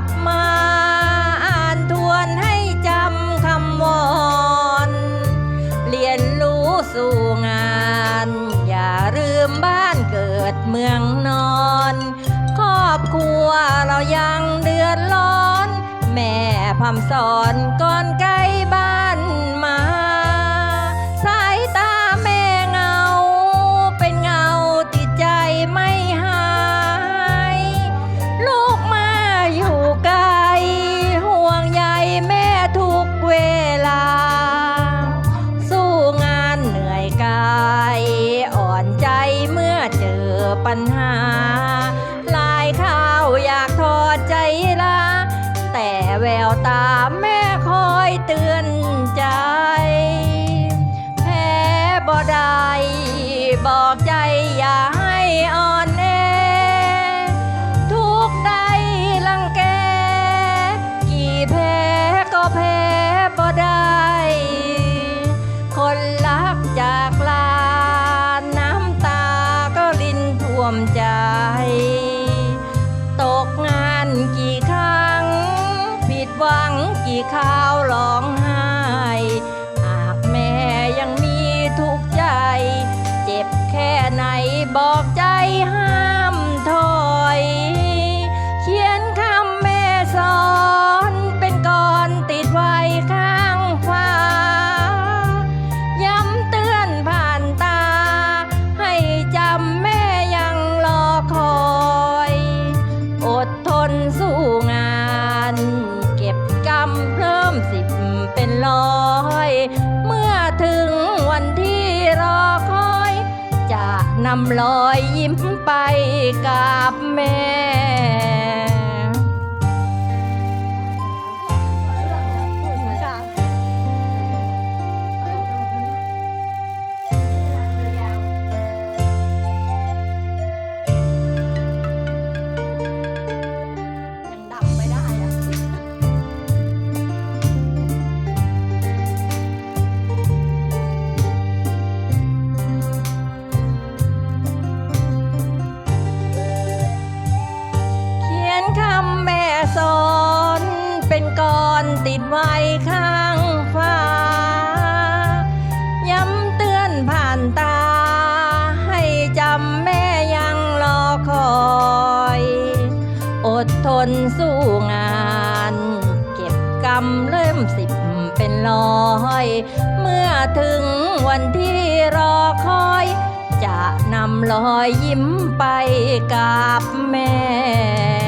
ับมาอ่านทวนให้จำคำวอนเรียนรู้สู่งาน อย่าลืมบ้านเกิดเมืองนอน ครอบครัวเรายังเดือดร้อน แม่พำสอนก่อนใกล้ ปัญหา ลายข้าวอยากทอดใจลา แต่แววตาแม่คอยเตือนใจ แพ้บ่ได้บอกใจอย่าให้อ่อนแอทุกใดลังแก กี่แพ้ก็แพ้บ่ได้ กี่คราวร้องไห้หากแม่ยังมีทุกข์ใจ เจ็บแค่ไหนบอกใจห้ามถอย เขียนคำแม่สอนเป็นก่อนติดไว้ข้างฟ้า ย้ำเตือนผ่านตา ให้จำแม่ยังรอคอย อดทนสู้งาน เก็บกำเพิ่มสิบเป็นร้อย เมื่อถึงวันที่รอคอย จะนำรอยยิ้มไปกับแม่ ติดไว้ข้างฟ้า ย้ำเตือนผ่านตา ให้จำแม่ยังรอคอย อดทนสู้งาน เก็บกำเริ่มสิบเป็นร้อย เมื่อถึงวันที่รอคอย จะนำรอยยิ้มไปกับแม่